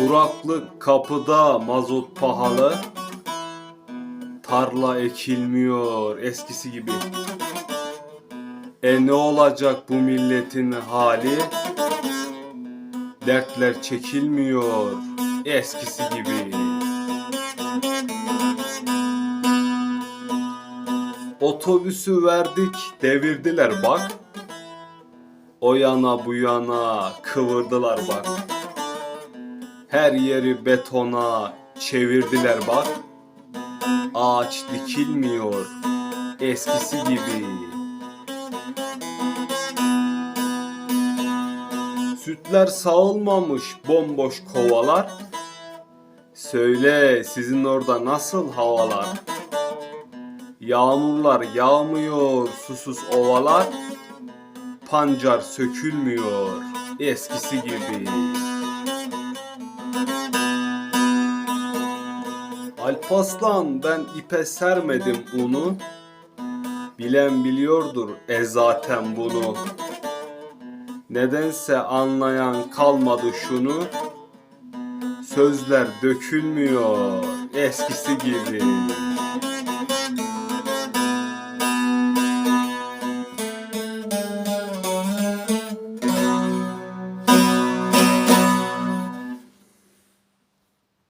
Kuraklık kapıda mazot pahalı. Tarla ekilmiyor eskisi gibi. E ne olacak bu milletin hali? Dertler çekilmiyor eskisi gibi. Otobüsü verdik devirdiler bak. O yana bu yana kıvırdılar bak. Her yeri betona çevirdiler bak. Ağaç dikilmiyor eskisi gibi. Sütler sağılmamış bomboş kovalar. Söyle sizin orada nasıl havalar? Yağmurlar yağmıyor susuz ovalar. Pancar sökülmüyor eskisi gibi. Alpaslan ben ipe sermedim unu. Bilen biliyordur e zaten bunu. Nedense anlayan kalmadı şunu. Sözler dökülmüyor eskisi gibi.